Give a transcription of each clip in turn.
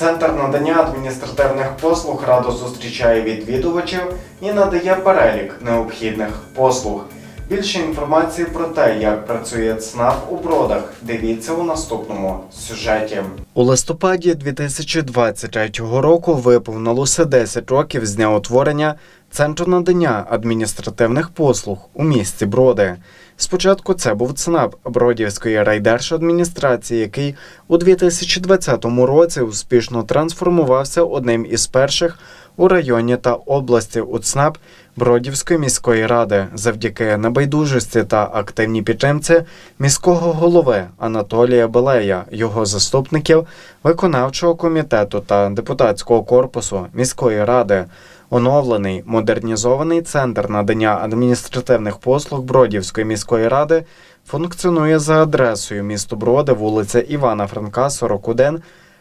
Центр надання адміністративних послуг радо зустрічає відвідувачів і надає перелік необхідних послуг. Більше інформації про те, як працює ЦНАП у бродах, дивіться у наступному сюжеті. У листопаді 2023 року виповнилося 10 років з дня утворення Центру надання адміністративних послуг у місті Броди. Спочатку це був ЦНАП Бродівської райдержадміністрації, який у 2020 році успішно трансформувався одним із перших у районі та області у ЦНАП Бродівської міської ради завдяки небайдужості та активній підтримці міського голови Анатолія Белея, його заступників, виконавчого комітету та депутатського корпусу міської ради. Оновлений модернізований центр надання адміністративних послуг Бродівської міської ради функціонує за адресою місто Броди, вулиця Івана Франка, 41,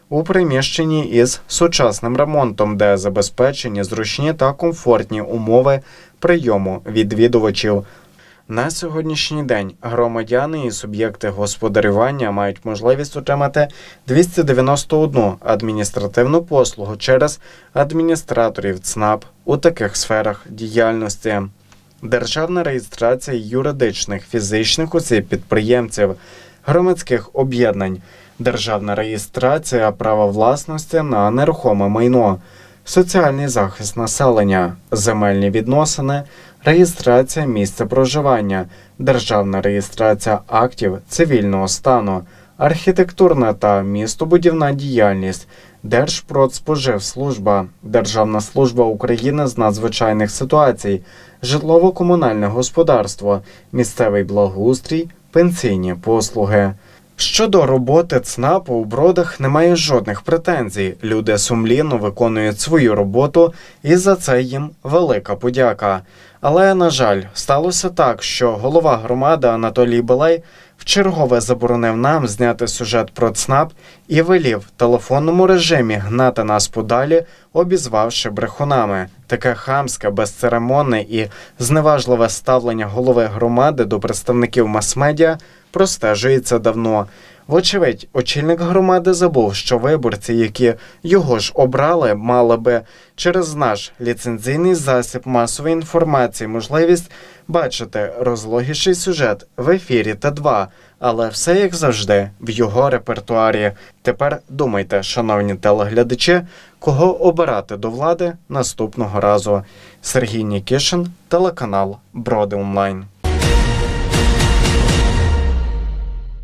у приміщенні із сучасним ремонтом, де забезпечені зручні та комфортні умови прийому відвідувачів. На сьогоднішній день громадяни і суб'єкти господарювання мають можливість отримати 291 адміністративну послугу через адміністраторів ЦНАП у таких сферах діяльності. Державна реєстрація юридичних фізичних осіб підприємців, громадських об'єднань, державна реєстрація права власності на нерухоме майно, соціальний захист населення, земельні відносини, реєстрація місця проживання, державна реєстрація актів цивільного стану, архітектурна та містобудівна діяльність, Держпродспоживслужба, Державна служба України з надзвичайних ситуацій, житлово-комунальне господарство, місцевий благоустрій, пенсійні послуги. Щодо роботи ЦНАПу у бродах немає жодних претензій. Люди сумлінно виконують свою роботу, і за це їм велика подяка. Але на жаль, сталося так, що голова громади Анатолій Белей вчергове заборонив нам зняти сюжет про ЦНАП і велів в телефонному режимі гнати нас подалі, обізвавши брехунами. Таке хамське, безцеремонне і зневажливе ставлення голови громади до представників мас-медіа простежується давно. Вочевидь, очільник громади забув, що виборці, які його ж обрали, мали би через наш ліцензійний засіб масової інформації можливість бачити розлогіший сюжет в ефірі Т2, але все як завжди в його репертуарі. Тепер думайте, шановні телеглядачі, кого обирати до влади наступного разу. Сергій Нікішин, телеканал Броди Онлайн.